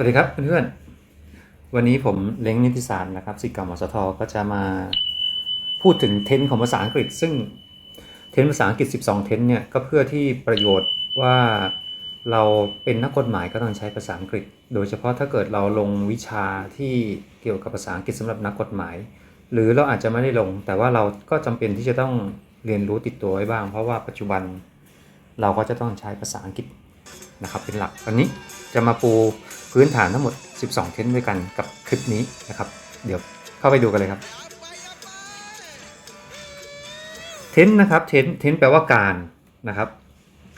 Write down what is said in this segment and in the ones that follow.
วัสดีครับเพื่อนๆ วันนี้ผมเล้งนิติสารนะครับสิก่ามสทก็จะมาพูดถึงเทนของภาษาอังกฤษ ซึ่งเทนภาษาอังกฤษ 12 เทนเนี่ยก็เพื่อที่ประโยชน์ว่าเราเป็นนักกฎหมายก็ต้องใช้ภาษาอังกฤษ โดยเฉพาะถ้าเกิดเราลงวิชาที่เกี่ยวกับภาษาอังกฤษสำหรับนักกฎหมาย หรือเราอาจจะไม่ได้ลง แต่ว่าเราก็จำเป็นที่จะต้องเรียนรู้ติดตัวไว้บ้าง เพราะว่าปัจจุบันเราก็จะต้องใช้ภาษาอังกฤษ นะครับเป็นหลักวันนี้จะมาปูพื้นฐานทั้งหมด 12 เทนด้วยกันกับคลิปนี้นะครับ เดี๋ยวเข้าไปดูกันเลยครับ เทนนะครับเทนเทนแปลว่าการนะครับ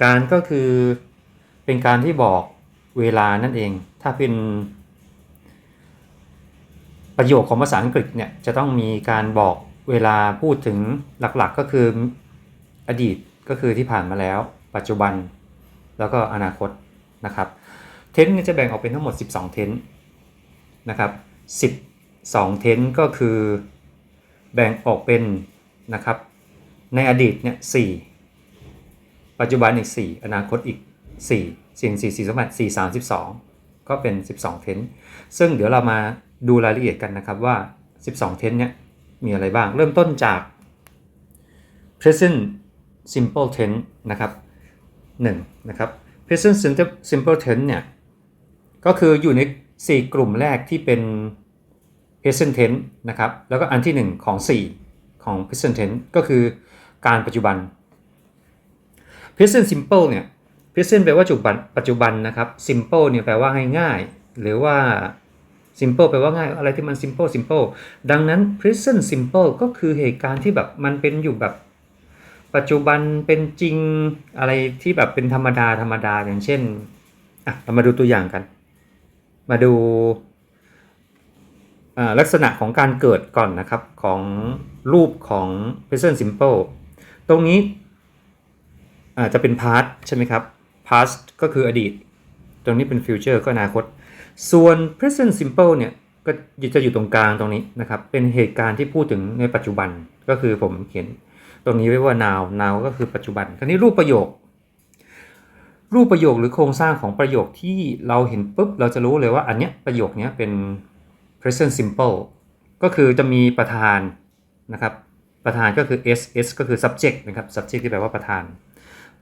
การก็คือเป็นการที่บอกเวลานั่นเอง ถ้าเป็นประโยคของภาษาอังกฤษเนี่ยจะต้องมีการบอกเวลาพูดถึงหลักๆก็คืออดีตก็คือที่ผ่านมาแล้ว ปัจจุบัน แล้วก็อนาคตนะครับ เทนต์จะแบ่งออกเป็นทั้งหมด 12 เทนต์นะครับ12 เทนต์ก็คือแบ่งออกเป็นนะครับ ในอดีตเนี่ย4ปัจจุบันอีก 4 อนาคตอีก4 4 4 4สมบัติ4 32 ก็เป็น 12 เทนต์ซึ่งเดี๋ยวเรามาดูรายละเอียดกันนะครับว่า 12 เทนต์เนี่ยมีอะไรบ้างเริ่มต้นจาก present simple tense นะครับ 1นะครับ present simple tense เนี่ยก็คืออยู่ใน 4 กลุ่มแรกที่เป็น present tense นะครับ แล้วก็อันที่ 1 ของ 4 ของ present tense ก็คือการปัจจุบัน present simple เนี่ย present แปลว่าปัจจุบันปัจจุบันนะครับ simple เนี่ยแปลว่าง่ายๆหรือว่า simple แปลว่าง่ายอะไรที่มัน simple simple ดังนั้น present simple ก็คือเหตุการณ์ที่แบบมันเป็นอยู่แบบ ปัจจุบันเป็นจริงอะไรที่แบบเป็นธรรมดาธรรมดาอย่างเช่นอะเรามาดูตัวอย่างกัน มาดูลักษณะของการเกิดก่อนนะครับของรูปของ present simple ตรงนี้อาจจะเป็น past ใช่ไหมครับ past ก็คืออดีต ตรงนี้เป็น future ก็อนาคต ส่วน present simple เนี่ยก็จะอยู่ตรงกลางตรงนี้นะครับ เป็นเหตุการณ์ที่พูดถึงในปัจจุบันก็คือผมเขียน ตรงนี้ไว้ว่า now now ก็คือปัจจุบันคราวนี้รูปประโยค รูปประโยคหรือโครงสร้างของประโยคที่เราเห็นปุ๊บเราจะรู้เลยว่าอันเนี้ยประโยคนี้เป็น present simple ก็คือจะมีประธานนะครับประธานก็คือ s s ก็คือ subject นะครับ subject ที่แปลว่าประธาน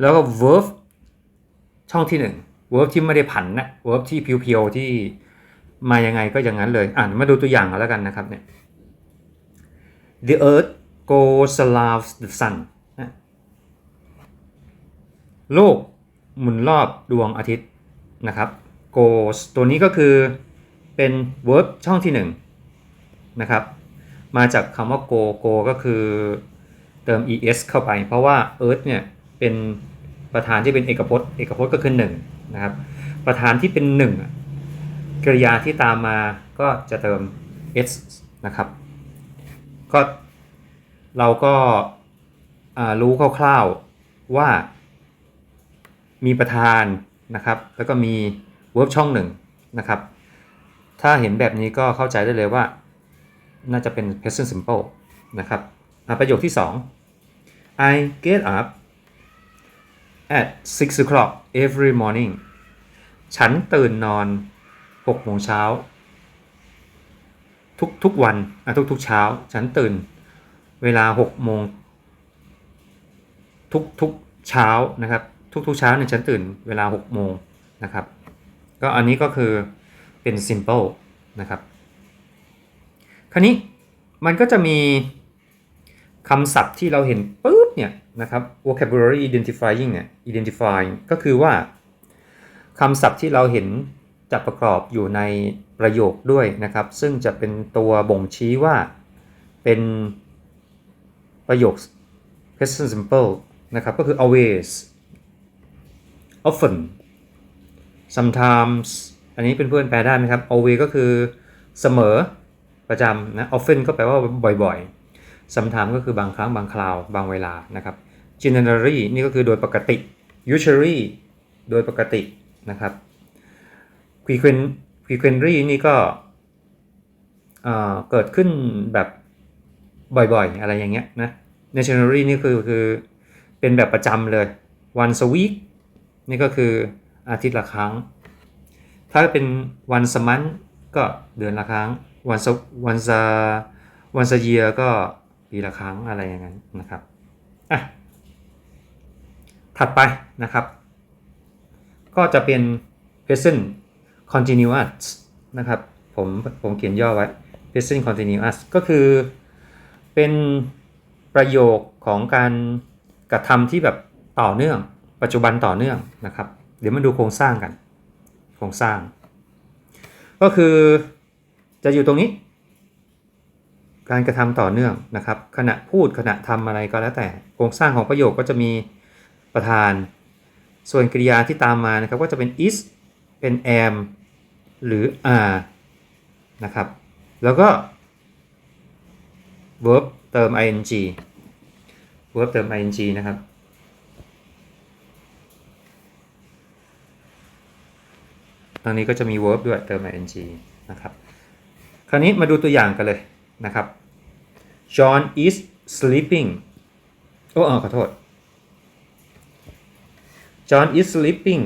แล้วก็ verb ช่องที่1 verb ที่ไม่ได้ผันนะ verb ที่เพียวๆที่มายังไงก็อย่างนั้นเลย อ่านมาดูตัวอย่างกันแล้วกันนะครับเนี่ย the earth goes around the sun นโลกหมุนรอบดวงอาทิตย์นะครับ Go ตัวนี้ก็คือเป็น verb ช่องที่1นะครับมาจากคำว่า go go ก็คือเติม es เข้าไป เพราะว่า earth เนี่ยเป็นประธานที่เป็นเอกพจน์เอกพจน์ก็คือ1นะครับประธานที่เป็น1กริยาที่ตามมาก็จะเติม s นะครับก็ เราก็รู้คร่าวๆว่ามีประธานนะครับ แล้วก็มี verb ช่องหนึ่งนะครับ ถ้าเห็นแบบนี้ก็เข้าใจได้เลยว่า น่าจะเป็น present simple นะครับประโยคที่ 2 I get up at 6 o'clock every morning ฉันตื่นนอน6โมงเช้า ทุกทุกวันทุกทุกเช้า ฉันตื่น เวลา6โมงทุกทุกเช้านะครับ ทุกทุกเช้าเนี่ยฉันตื่นเวลา6โมงนะครับ ก็อันนี้ก็คือเป็น simple นะครับ คราวนี้มันก็จะมีคำศัพท์ที่เราเห็นปุ๊บเนี่ยนะครับ vocabulary identifying เนี่ย identify ก็คือว่าคำศัพท์ที่เราเห็นจะประกอบอยู่ในประโยคด้วยนะครับ ซึ่งจะเป็นตัวบ่งชี้ว่าเป็น ประโยค present simple นะครับ ก็คือ always often sometimes อันนี้เป็นเพื่อนแปลได้ไหมครับ always ก็คือเสมอประจำนะ often ก็แปลว่าบ่อยๆ sometimes ก็คือบางครั้งบางคราว บางเวลานะครับ generally นี่ก็คือโดยปกติ usually โดยปกตินะครับ frequent frequently นี่ก็เกิดขึ้นแบบ บ่อยๆ อะไรอย่างเงี้ยนะ nationally นี่คือคือเป็นแบบประจำเลย once a week นี่ก็คืออาทิตย์ละครั้ง ถ้าเป็นวันสมันก็เดือนละครั้งวันวันซาวันซาเยียก็ปีละครั้งอะไรอย่างนั้นนะครับอะถัดไปนะครับ ก็จะเป็น present continuous นะครับ ผมผมเขียนย่อไว้ present continuous ก็คือ เป็นประโยคของการกระทำที่แบบต่อเนื่อง ปัจจุบันต่อเนื่องนะครับ เดี๋ยวมาดูโครงสร้างกัน โครงสร้าง ก็คือจะอยู่ตรงนี้ การกระทำต่อเนื่องนะครับ ขณะพูดขณะทำอะไรก็แล้วแต่ โครงสร้างของประโยคก็จะมีประธาน ส่วนกริยาที่ตามมานะครับ ก็จะเป็น is เป็น am หรือ are นะครับ แล้วก็ verb เติม ing verb เติม ing นะครับ ตรงนี้ก็จะมี verb ด้วยเติม ing นะครับ คราวนี้มาดูตัวอย่างกันเลยนะครับ John is sleeping โอ้เออขอโทษ John is sleeping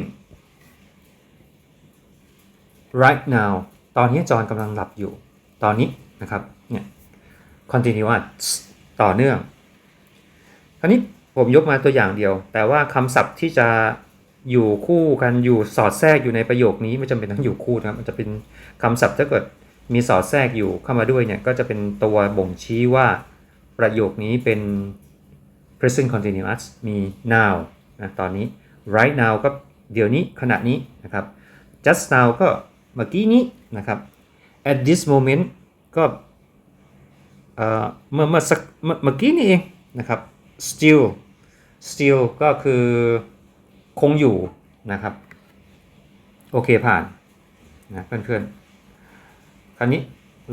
right now ตอนนี้จอห์นกำลังหลับอยู่ ตอนนี้นะครับ เนี่ย continuous ต่อเนื่องคราวนี้ผมยกมาตัวอย่างเดียว แต่ว่าคำศัพท์ที่จะอยู่คู่กันอยู่สอดแทรกอยู่ในประโยคนี้ไม่จำเป็นต้องอยู่คู่นะครับมันจะเป็นคำศัพท์ถ้าเกิดมีสอดแทรกอยู่เข้ามาด้วยเนี่ยก็จะเป็นตัวบ่งชี้ว่าประโยคนี้เป็น present continuous มี now นะตอนนี้ right now ก็เดี๋ยวนี้ขณะนี้นะครับ just now ก็เมื่อกี้นี้นะครับ at this moment ก็ เมื่อเมื่อสักเมื่อกี้นี่เองนะครับ still still ก็คือคงอยู่นะครับ โอเคผ่านนะเพื่อนๆ คราวนี้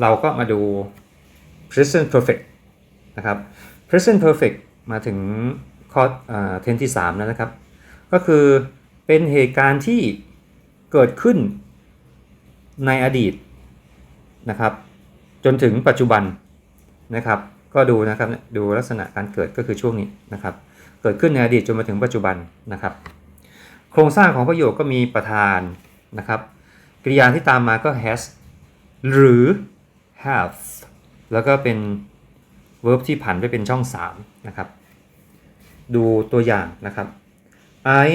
เราก็มาดู present perfect นะครับ present perfect มาถึงข้อเทนที่3แล้วนะครับ ก็คือเป็นเหตุการณ์ที่เกิดขึ้นในอดีตนะครับ จนถึงปัจจุบัน นะครับ ก็ดูนะครับดูลักษณะการเกิดก็คือช่วงนี้นะครับ เกิดขึ้นในอดีตจนมาถึงปัจจุบันนะครับ โครงสร้างของประโยคก็มีประธานนะครับกริยาที่ตามมาก็ has หรือ have แล้วก็เป็น verb ที่ผันไปเป็นช่อง 3 นะครับ ดูตัวอย่างนะครับ I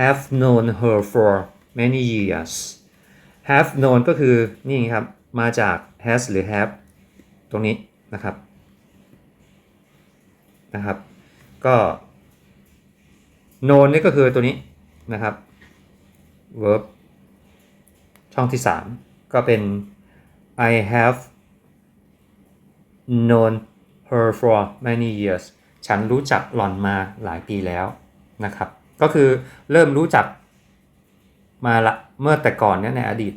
have known her for many years have known ก็คือนี่ครับ มาจาก has หรือ have ตรงนี้นะครับนะครับ ก็ known นี่ก็คือตัวนี้นะครับ verb ช่องที่ 3 ก็เป็น I have known her for many years ฉันรู้จักหล่อนมาหลายปีแล้วนะครับ ก็คือเริ่มรู้จักมาละเมื่อแต่ก่อนเนี่ยในอดีต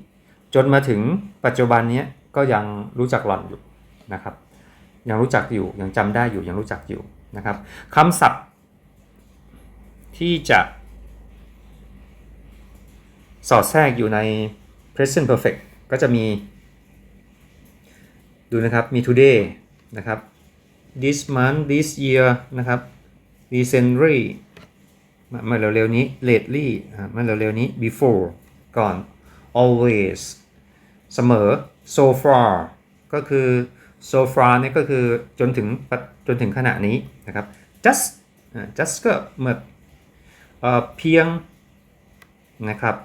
จนมาถึงปัจจุบันเนี้ยก็ยังรู้จักหล่อนอยู่ นะครับ ยังรู้จักอยู่ยังจำได้อยู่ยังรู้จักอยู่นะครับคำศัพท์ที่จะ สอดแทรกอยู่ใน present perfect ก็จะมี ดูนะครับมี today นะครับ this month this year นะครับ recently เมื่อเร็วๆนี้ lately เมื่อเร็วๆนี้ before ก่อน always เสมอ so far ก็คือ so far เนี่ยก็คือจนถึงจนถึงขณะนี้นะครับ just just ก็เมื่อเพียงนะครับ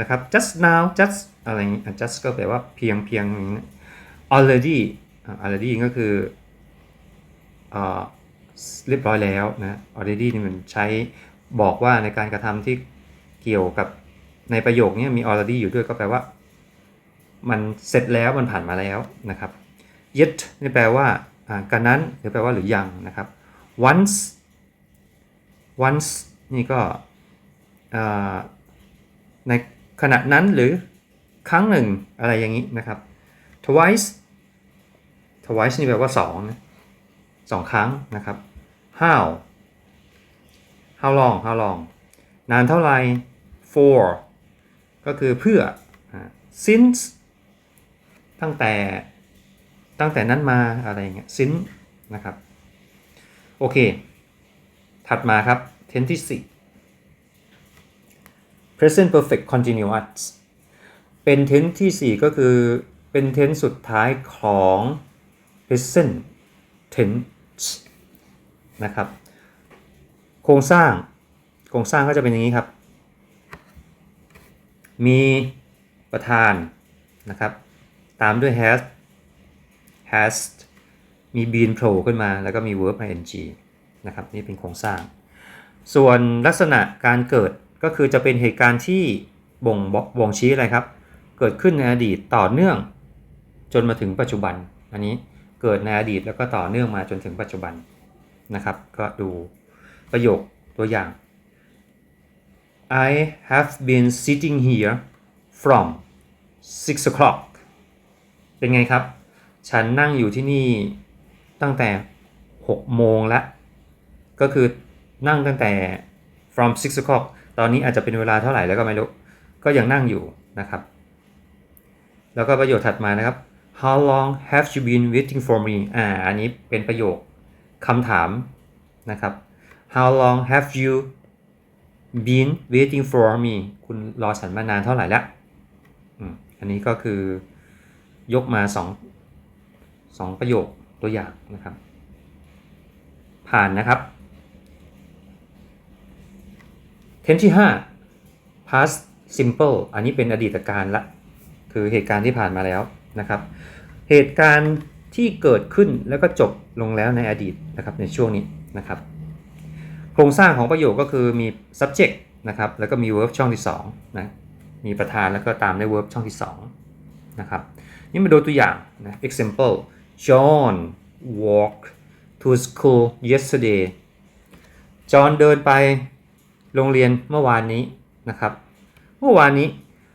นะครับ just now just อะไรอย่างนี้ just ก็แปลว่าเพียงเพียงอย่างนี้ already already ก็คือเรียบร้อยแล้วนะ already นี่มันใช้บอกว่าในการกระทำที่เกี่ยวกับในประโยคนี้มี already อยู่ด้วยก็แปลว่า มันเสร็จแล้วมันผ่านมาแล้วนะครับ yet นี่แปลว่าการนั้นหรือแปลว่าหรือยังนะครับ once once นี่ก็ในขณะนั้นหรือครั้งหนึ่งอะไรอย่างนี้นะครับ twice twice นี่แปลว่าสองนะสองครั้งนะครับ how how long how long นานเท่าไหร่ for ก็คือเพื่อ since ตั้งแต่ ตั้งแต่นั้นมาอะไรอย่างเงี้ย since นะครับ โอเค ถัดมาครับ tense ที่ 4 present perfect continuous เป็น tense ที่ 4 ก็คือเป็น tense สุดท้ายของ present tense นะครับ โครงสร้าง โครงสร้างก็จะเป็นอย่างนี้ครับ มีประธานนะครับ ตามด้วย has has มี been โผล่ขึ้นมา แล้วก็มี verb ing นะครับ นี่เป็นโครงสร้าง ส่วนลักษณะการเกิดก็คือจะเป็นเหตุการณ์ที่บ่งบอกบ่งชี้อะไรครับ เกิดขึ้นในอดีตต่อเนื่อง จนมาถึงปัจจุบัน อันนี้เกิดในอดีตแล้วก็ต่อเนื่องมาจนถึงปัจจุบันนะครับ ก็ดูประโยคตัวอย่าง I have been sitting here from six o'clock เป็นไงครับ ฉันนั่งอยู่ที่นี่ตั้งแต่ 6 โมงแล้วก็คือนั่งตั้งแต่ from six o'clock ตอนนี้อาจจะเป็นเวลาเท่าไหร่แล้วก็ไม่รู้ ก็ยังนั่งอยู่นะครับ แล้วก็ประโยคถัดมานะครับ How long have you been waiting for me อ่า อันนี้เป็นประโยคคำถามนะครับ How long have you been waiting for me คุณรอฉันมานานเท่าไหร่แล้วอันนี้ก็คือยกมาสอง สองประโยคตัวอย่างนะครับ ผ่านนะครับ เทนที่ 5 past simple อันนี้เป็นอดีตการละ คือเหตุการณ์ที่ผ่านมาแล้วนะครับ เหตุการณ์ที่เกิดขึ้นแล้วก็จบลงแล้วในอดีตนะครับในช่วงนี้นะครับ โครงสร้างของประโยคก็คือมี subject นะครับ แล้วก็มี verb ช่องที่2นะมีประธานแล้วก็ตามด้วย verb ช่องที่2นะครับ นี่มาดูตัวอย่างนะ example John walked to school yesterday จอห์นเดินไปโรงเรียนเมื่อวานนี้นะครับ เมื่อวานนี้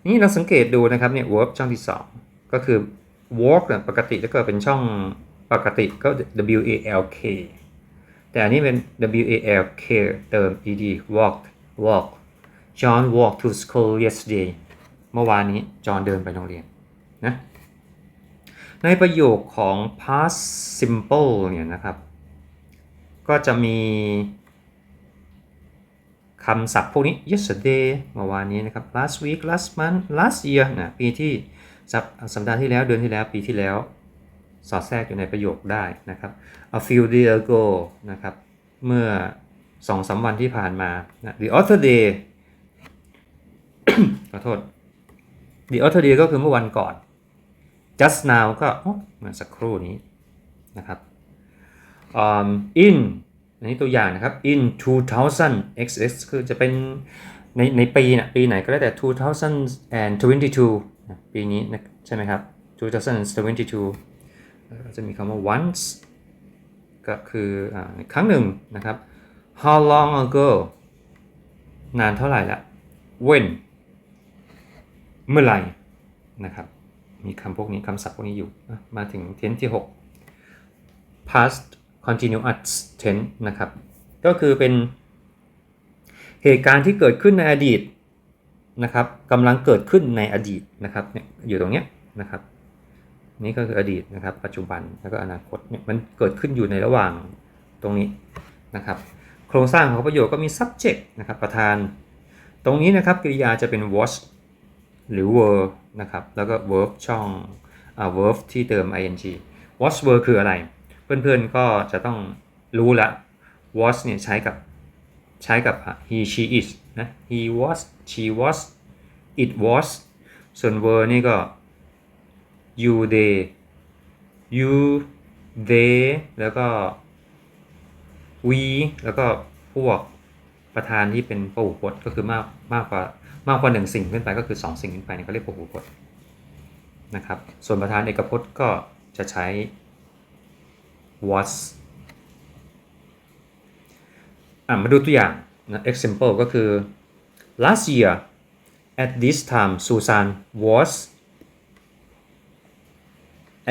นี่เราสังเกตดูนะครับเนี่ย verb ช่องที่ 2 ก็คือ walk เนี่ยปกติถ้าเกิดเป็นช่องปกติก็ w a l k แต่อันนี้เป็น w a l k เติม ed walk walk John walked to school yesterday เมื่อวานนี้จอห์นเดินไปโรงเรียนนะ ในประโยคของ past simple เนี่ยนะครับ ก็จะมีคำศัพท์พวกนี้ yesterday เมื่อวานนี้นะครับ last week last month last year นะปีที่สัปสัปดาห์ที่แล้วเดือนที่แล้วปีที่แล้ว สอดแทรกอยู่ในประโยคได้นะครับ a few days ago นะครับ เมื่อสองสามวันที่ผ่านมานะ the other day ขอโทษ the other day ก็คือเมื่อวันก่อน just now ก็เมื่อสักครู่นี้นะครับ um, in อันนี้ตัวอย่างนะครับ in 2000 xx คือจะเป็นในในปีนะปีไหนก็ได้แต่ 2022 ปีนี้นะใช่ไหมครับ 2022แล้วก็จะมีคำว่า once ก็คืออครั้งหนึ่งนะครับ how long ago นานเท่าไหร่ละ when เมื่อไหร่นะครับ มีคำพวกนี้คำศัพท์พวกนี้อยู่ มาถึง tense ที่ 6 past continuous tense นะครับ ก็คือเป็นเหตุการณ์ที่เกิดขึ้นในอดีตนะครับกำลังเกิดขึ้นในอดีตนะครับเนี่ยอยู่ตรงเนี้ยนะครับ นี่ก็คืออดีตนะครับ ปัจจุบันแล้วก็อนาคตเนี่ยมันเกิดขึ้นอยู่ในระหว่างตรงนี้นะครับ โครงสร้างของประโยคก็มี subject นะครับประธาน ตรงนี้นะครับกริยาจะเป็น was หรือ were นะครับ แล้วก็ verb ช่องอ่า verb ที่เติม ing was were คืออะไร เพื่อนๆก็จะต้องรู้ละ was เนี่ยใช้กับใช้กับ he she is นะ he was she was it was ส่วน were นี่ก็ you they you they แล้วก็ we แล้วก็พวก ประธานที่เป็นพหูพจน์ก็คือมากมากกว่ามากกว่าหนึ่งสิ่งขึ้นไปก็คือสองสิ่งขึ้นไปเนี่ยเขาเรียกพหูพจน์นะครับ ส่วนประธานเอกพจน์ก็จะใช้ was อะมาดูตัวอย่างนะ example ก็คือ last year at this time Susan was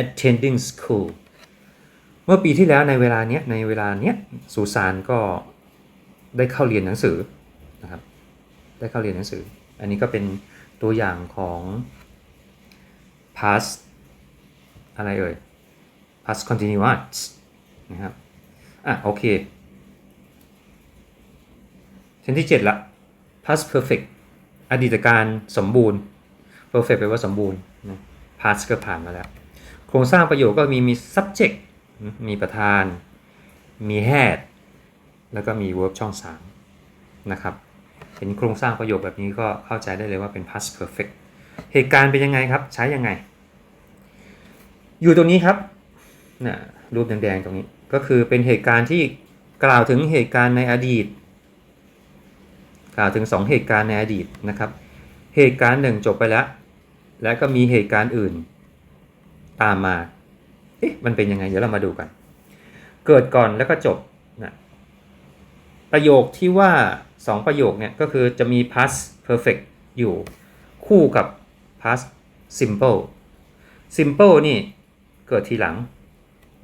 attending school เมื่อปีที่แล้วในเวลาเนี้ยในเวลาเนี้ยสุสานก็ ได้เข้าเรียนหนังสือนะครับ ได้เข้าเรียนหนังสือ อันนี้ก็เป็นตัวอย่างของ past อะไรเอ่ย past continuous นะครับ อะโอเคเส้นที่ 7 ละ past perfect อดีตการสมบูรณ์ perfect แปลว่าสมบูรณ์นะ past ก็ผ่านมาแล้ว โครงสร้างประโยคก็มีมี subject มีประธาน มี had แล้วก็มี verb ช่อง 3 นะครับ เห็นโครงสร้างประโยคแบบนี้ก็เข้าใจได้เลยว่าเป็น past perfect เหตุการณ์เป็นยังไงครับ ใช้ยังไง อยู่ตรงนี้ครับนะรูปแดงๆตรงนี้ ก็คือเป็นเหตุการณ์ที่กล่าวถึงเหตุการณ์ในอดีต กล่าวถึง 2 เหตุการณ์ในอดีตนะครับ เหตุการณ์หนึ่งจบไปแล้ว และก็มีเหตุการณ์อื่น ตามมา เอ๊ะ มันเป็นยังไง เดี๋ยวเรามาดูกัน เกิดก่อนแล้วก็จบ ประโยคที่ว่า 2 ประโยคเนี่ยก็คือจะมี past perfect อยู่คู่กับ past simple simple นี่เกิดทีหลัง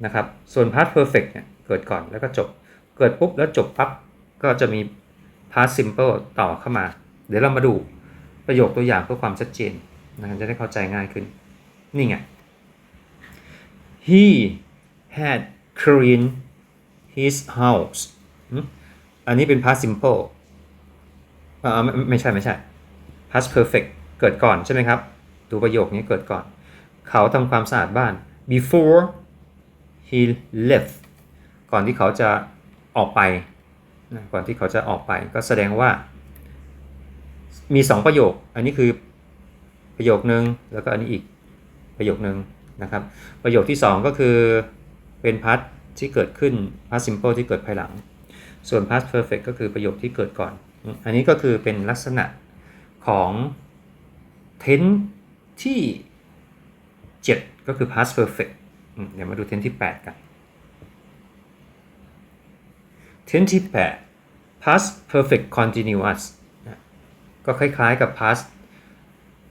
นะครับ ส่วน past perfect เนี่ยเกิดก่อนแล้วก็จบ เกิดปุ๊บแล้วจบปั๊บก็จะมี past simple ต่อเข้ามา เดี๋ยวเรามาดูประโยคตัวอย่างเพื่อความชัดเจนนะครับจะได้เข้าใจง่ายขึ้น นี่ไง he had cleaned his house อันนี้เป็น past simple อ่าไม่ใช่ไม่ใช่ past perfect เกิดก่อนใช่ไหมครับ ดูประโยคนี้เกิดก่อน เขาทำความสะอาดบ้าน before he left ก่อนที่เขาจะออกไป ก่อนที่เขาจะออกไป ก็แสดงว่า มี 2 ประโยค อันนี้คือประโยคนึง แล้วก็อันนี้อีกประโยคนึงนะครับ ประโยคที่ 2 ก็คือเป็น past ที่เกิดขึ้น past simple ที่เกิดภายหลัง ส่วน past perfect ก็คือประโยคที่เกิดก่อน อันนี้ก็คือเป็นลักษณะของ tense ที่ 7 ก็คือ past perfect เดี๋ยวมาดู tense ที่ 8 กัน tense ที่ 8 past perfect continuous ก็คล้ายๆกับ past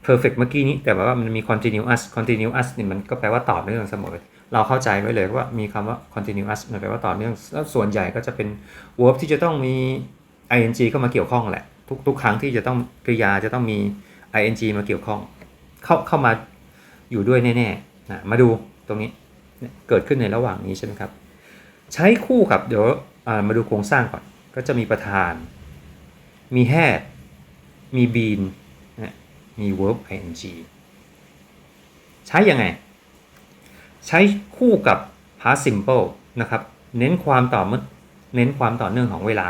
perfect เมื่อกี้นี้ แต่ว่ามันมี continuous continuous นี่มันก็แปลว่าต่อเนื่องเสมอ เราเข้าใจไว้เลยว่ามีคำว่า continuous มันแปลว่าต่อเนื่องแล้วส่วนใหญ่ก็จะเป็น verb ที่จะต้องมี ing เข้ามาเกี่ยวข้องแหละทุกทุกครั้งที่จะต้องกริยาจะต้องมี ing มาเกี่ยวข้อง เข้าเข้ามาอยู่ด้วยแน่ๆนะมาดูตรงนี้เกิดขึ้นในระหว่างนี้ใช่ไหมครับ ใช้คู่กับเดี๋ยวมาดูโครงสร้างก่อน ก็จะมีประธาน มี had มี been นมี verb ing ใช้ยังไง ใช้คู่กับ past simple นะครับ เน้นความต่อเน้นความต่อเนื่องของเวลา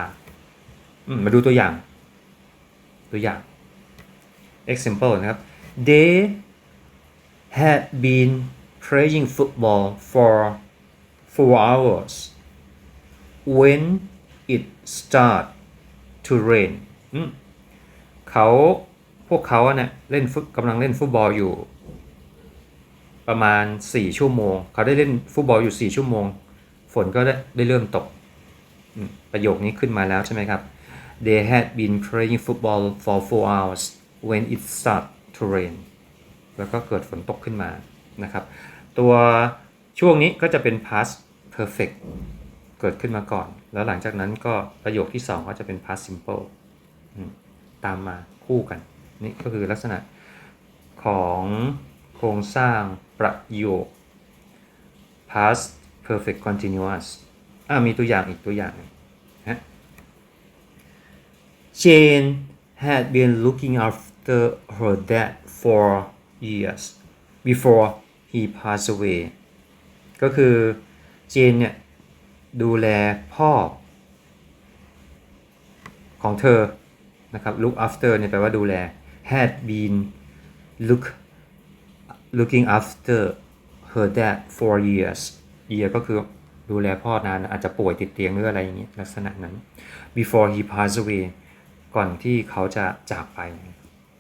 มาดูตัวอย่าง ตัวอย่าง example นะครับ they had been playing football for four hours when it start to rain เขาพวกเขาเนี่ยเล่นฟุตกำลังเล่นฟุตบอลอยู่ ประมาณ 4 ชั่วโมง เขาได้เล่นฟุตบอลอยู่ 4 ชั่วโมง ฝนก็ได้ได้เริ่มตก ประโยคนี้ขึ้นมาแล้วใช่ไหมครับ They had been playing football for four hours when it started to rain แล้วก็เกิดฝนตกขึ้นมานะครับ ตัวช่วงนี้ก็จะเป็น past perfect เกิดขึ้นมาก่อน แล้วหลังจากนั้นก็ประโยคที่ 2 ก็จะเป็น past simple ตามมาคู่กัน นี่ก็คือลักษณะของ ครงสร้างประโยค past perfect continuous อ่ามีตัวอย่างอีกตัวอย่างหนึ่งนะ Jane had been looking after her dad for years before he passed away ก็คือเจนเนี่ยดูแลพ่อ ของเธอนะครับ look after เนี่ยแปลว่าดูแล had been look looking after her dad for years year ก็คือดูแลพ่อนานอาจจะป่วยติดเตียงหรืออะไรอย่างเงี้ยลักษณะนั้น before he passed away ก่อนที่เขาจะจากไป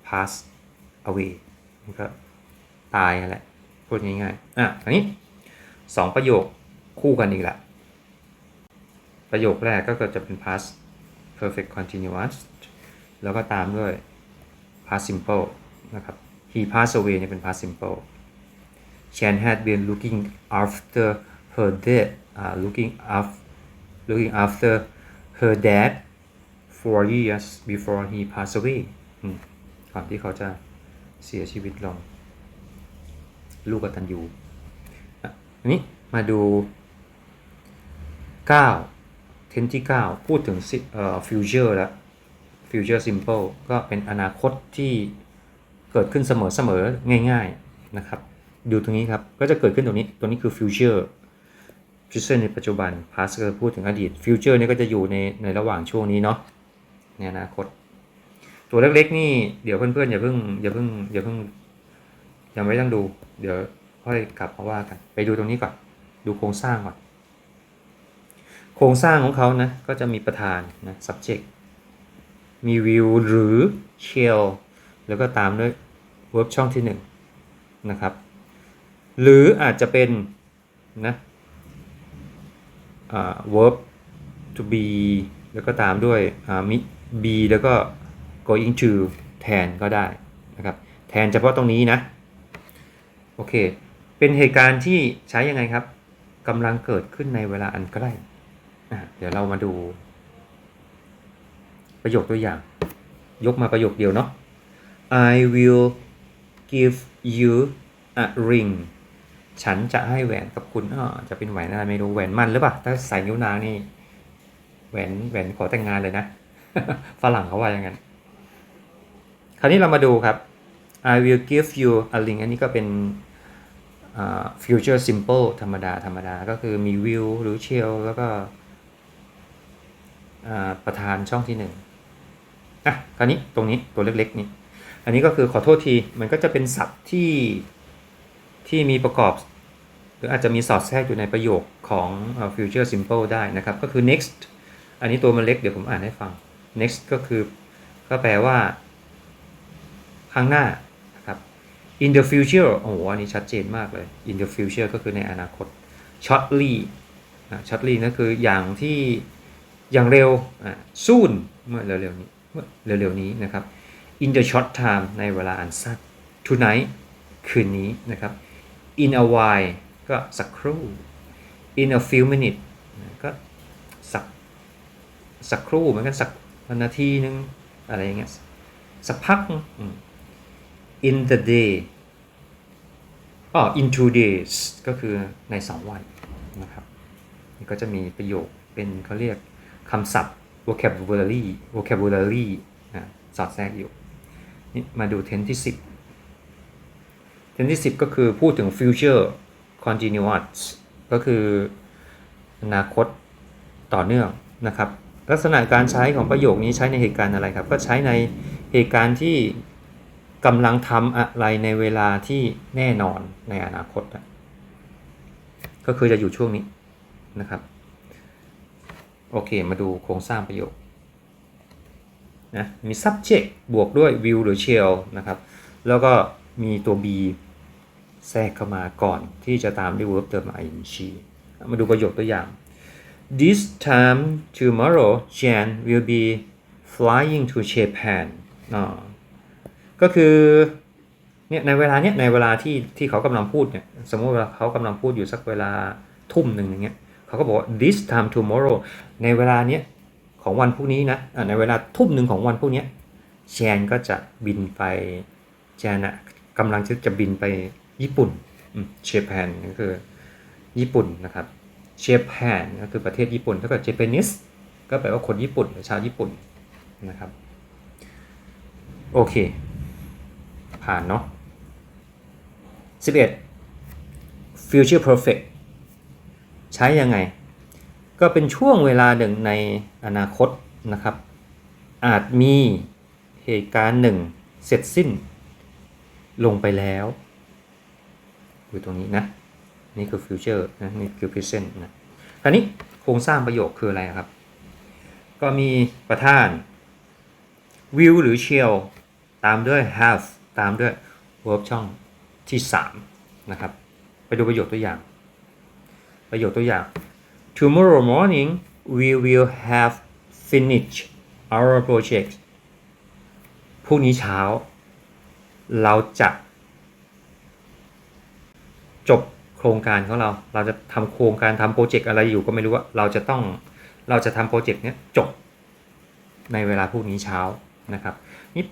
pass away มันก็ตายนั่นแหละพูดง่ายๆอะอันนี้สองประโยคคู่กันอีกละประโยคแรกก็จะเป็น past perfect continuous แล้วก็ตามด้วย past simple นะครับ he passed away เนี่ยเป็น past simple Chan had been looking after her dad uh, looking after looking after her dad for years before he passed away ก่อนที่เขาจะเสียชีวิตลง ลูกกตันยูอันนี้มาดู 9 เทนที่ 9 พูดถึง si- เอ่อ future แล้ว future simple ก็เป็นอนาคตที่ เกิดขึ้นเสมอๆง่าย ๆนะครับ ดูตรงนี้ครับก็จะเกิดขึ้นตรงนี้ตัวนี้คือ future future ในปัจจุบัน past ก็พูดถึงอดีต future เนี่ก็จะอยู่ในในระหว่างช่วงนี้เนาะในอนาคต ตัวเล็กๆนี่เดี๋ยวเพื่อนๆอย่าเพิ่งอย่าเพิ่งอย่าเพิ่งยังไม่ต้องดู เดี๋ยวค่อยกลับมาว่ากัน ไปดูตรงนี้ก่อนดูโครงสร้างก่อนโครงสร้างของเขานะก็จะมีประธานนะ subject มี view หรือ shell แล้วก็ตามด้วย verb ช่องที่1นะครับ หรืออาจจะเป็นนะอ่า verb to be แล้วก็ตามด้วยอ่า be แล้วก็ going to แทนก็ได้นะครับ แทนเฉพาะตรงนี้นะ โอเค เป็นเหตุการณ์ที่ใช้ยังไงครับกำลังเกิดขึ้นในเวลาอันใกล้เดี๋ยวเรามาดู ประโยคตัวอย่าง ยกมาประโยคเดียวเนาะ I will give you a ring ฉันจะให้แหวนกับคุณอ่าจะเป็นแหวนอะไรไม่รู้แหวนมันหรือเปล่าถ้าใส่นิ้วนางนี่แหวนแหวนขอแต่งงานเลยนะ ฝรั่งเขาว่าอย่างนั้น คราวนี้เรามาดูครับ I will give you a ring อันนี้ก็เป็น future simple ธรรมดาธรรมดา ก็คือมี will หรือ shall แล้วก็ประธานช่องที่หนึ่งอะ คราวนี้ตรงนี้ตัวเล็ก ๆ นี่ อันนี้ก็คือขอโทษทีมันก็จะเป็นศัพท์ที่ที่มีประกอบ หรืออาจจะมีสอดแทรกอยู่ในประโยคของ future simple ได้นะครับ ก็คือ next อันนี้ตัวมันเล็กเดี๋ยวผมอ่านให้ฟัง next ก็คือก็แปลว่า ข้างหน้านะครับ in the future โอ้โหอันนี้ชัดเจนมากเลย in the future ก็คือในอนาคต shortly shortly นั่นคืออย่างที่อย่างเร็วอะ soon เมื่อเร็วๆนี้เมื่อเร็วๆนี้นะครับ in the short time ในเวลาอันสั้น tonight คืนนี้นะครับ in a while ก็สักครู่ in a few minutes ก็สักสักครู่เหมือนกันสักนาทีนึง อะไรอย่างเงี้ยสักพัก in the day อ๋อ in two days ก็คือใน 2 วันนะครับนี่ก็จะมีประโยคเป็นเขาเรียกคำศัพท์ vocabulary vocabulary นะสอดแทรกอยู่ นี่มาดู tense ที่ 10 tense ที่ 10 ก็คือพูดถึง future continuous ก็คืออนาคตต่อเนื่องนะครับ ลักษณะการใช้ของประโยคนี้ใช้ในเหตุการณ์อะไรครับ ก็ใช้ในเหตุการณ์ที่กำลังทำอะไรในเวลาที่แน่นอนในอนาคต ก็คือจะอยู่ช่วงนี้นะครับ โอเค มาดูโครงสร้างประโยค นะมี subject บวกด้วย will หรือ shall นะครับ แล้วก็มีตัว be แทรกเข้ามาก่อนที่จะตามด้วย verb เติม ing มาดูประโยคตัวอย่าง This time tomorrow Jan will be flying to Japan อ่าก็คือเนี่ยในเวลาเนี้ยในเวลาที่ที่เขากำลังพูดเนี่ยสมมติว่าเขากำลังพูดอยู่สักเวลาทุ่มหนึ่งอย่างเงี้ยเขาก็บอกว่า this time tomorrow ในเวลาเนี้ย ของวันพรุ่งนี้นะะในเวลาทุ่มหนึ่งของวันพรุ่งนี้แชนก็จะบินไปแชนอะกำลังจะบินไปญี่ปุ่นเชแปนก็คือญี่ปุ่นนะครับเชแปนก็คือประเทศญี่ปุ่นเท่ากับเจแปนิสก็แปลว่าคนญี่ปุ่นหรือชาวญี่ปุ่นนะครับโอเค ผ่านเนาะ11 future perfect ใช้ยังไง ก็เป็นช่วงเวลาหนึ่งในอนาคตนะครับ อาจมีเหตุการณ์หนึ่งเสร็จสิ้น ลงไปแล้วอยู่ตรงนี้นะ นี่คือ future นะนี่คือ present นะคราวนี้โครงสร้างประโยคคืออะไรครับ ก็มีประธาน will หรือ shall ตามด้วย have ตามด้วย verb ช่องที่ 3 นะครับ ไปดูประโยคตัวอย่าง ประโยคตัวอย่าง Tomorrow morning we will have finished our project พรุ่งนี้เช้า เราจะ จบโครงการของเรา เราจะทำโครงการทำโปรเจกต์อะไรอยู่ก็ไม่รู้ว่า เราจะต้อง เราจะทำโปรเจกต์เนี้ยจบ ในเวลาพรุ่งนี้เช้านะครับ นี่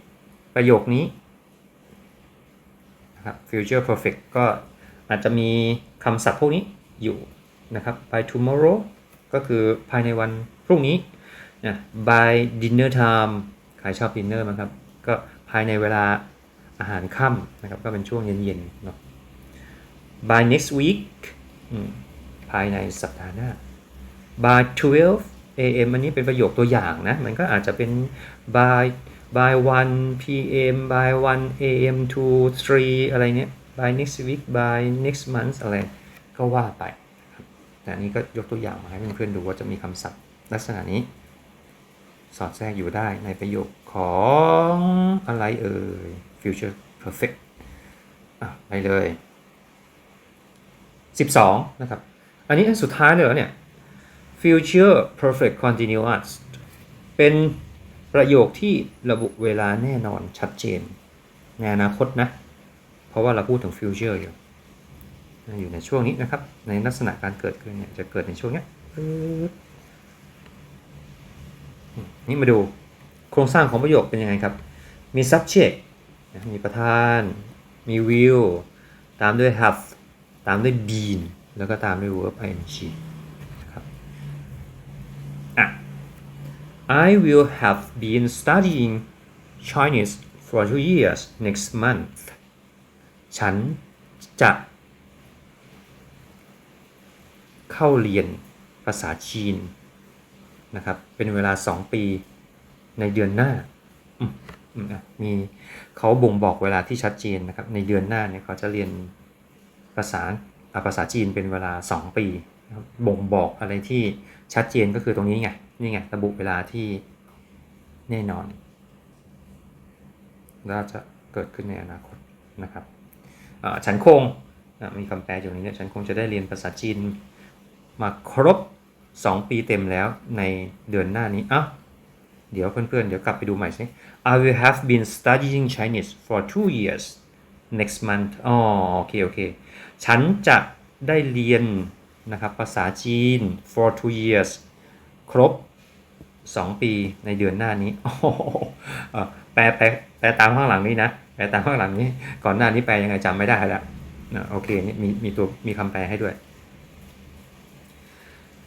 ประโยคนี้นะครับ future perfect ก็อาจจะมีคำศัพท์พวกนี้อยู่ นะครับ by tomorrow ก็คือภายในวันพรุ่งนี้นะ by dinner time ใครชอบดินเนอร์มั้งครับ ก็ภายในเวลาอาหารค่ำนะครับ ก็เป็นช่วงเย็นๆเนาะ by next week ภายในสัปดาห์หน้า by 12 a.m. อันนี้เป็นประโยคตัวอย่างนะ มันก็อาจจะเป็น by by 1 p.m. by 1 a.m. to 3 อะไรเนี้ย by next week by next month อะไรก็ว่าไป แต่อันนี้ก็ยกตัวอย่างมาให้เพื่อนๆดูว่าจะมีคำศัพท์ลักษณะนี้ สอดแทรกอยู่ได้ในประโยคของอะไรเอ่ย future perfect อะไปเลย 12 นะครับ อันนี้อันสุดท้ายเลยเหรอเนี่ย future perfect continuous เป็นประโยคที่ระบุเวลาแน่นอนชัดเจน ในอนาคตนะ เพราะว่าเราพูดถึง future อยู่ อยู่ในช่วงนี้นะครับ ในลักษณะการเกิดขึ้นเนี่ยจะเกิดในช่วงนี้นี่มาดูโครงสร้างของประโยคเป็นยังไงครับ มี subject มีประธาน มี will ตามด้วย have ตามด้วย been แล้วก็ตามด้วย verb ing ครับอะ I will have been studying Chinese for two years next month ฉันจะ เข้าเรียนภาษาจีนนะครับ เป็นเวลา 2 ปีในเดือนหน้า มีเขาบ่งบอกเวลาที่ชัดเจนนะครับ ในเดือนหน้าเนี่ยเขาจะเรียนภาษาอะภาษาจีนเป็นเวลา 2 ปีบ่งบอกอะไรที่ชัดเจนก็คือตรงนี้ไง นี่ไง ระบุเวลาที่แน่นอนว่าจะเกิดขึ้นในอนาคตนะครับฉันคงมีคำแปลอยู่ในนี้ฉันคงจะได้เรียนภาษาจีน มาครบ 2 ปีเต็มแล้วในเดือนหน้านี้อ้าเดี๋ยวเพื่อนๆ เดี๋ยวกลับไปดูใหม่สิ I will have been studying Chinese for two years next month อ๋อโอเค โอเค ฉันจะได้เรียนนะครับภาษาจีน for two years ครบ 2 ปีในเดือนหน้านี้โอ้โหแปลแปลแปลตามข้างหลังนี้นะ แปลตามข้างหลังนี้ ก่อนหน้านี้แปลยังไงจำไม่ได้แล้วโอเคนี่มีมีตัวมีคำแปลให้ด้วย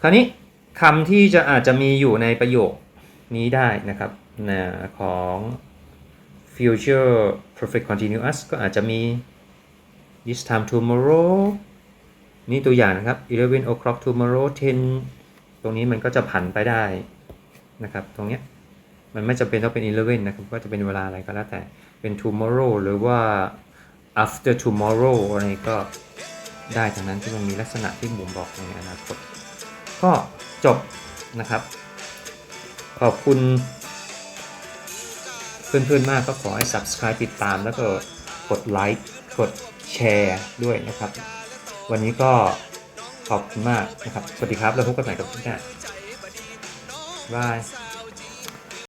คราวนี้คำที่จะอาจจะมีอยู่ในประโยคนี้ได้นะครับนะของ future perfect continuous ก็อาจจะมี this time tomorrow นี่ตัวอย่างนะครับ11 o'clock tomorrow 10 ตรงนี้มันก็จะผันไปได้นะครับ ตรงเนี้ยมันไม่จำเป็นต้องเป็น 11 นะครับ ก็จะเป็นเวลาอะไรก็แล้วแต่ เป็น tomorrow หรือว่า after tomorrow อะไรก็ได้ทั้งนั้นที่มันมีลักษณะที่บ่งบอกในอนาคต ก็จบนะครับ ขอบคุณ เพื่อนๆมากก็ขอให้ subscribe ติดตาม แล้วก็กดไลค์กดแชร์ด้วยนะครับ วันนี้ก็ขอบคุณมากนะครับ สวัสดีครับ แล้วพบกันใหม่กับทุกท่านบาย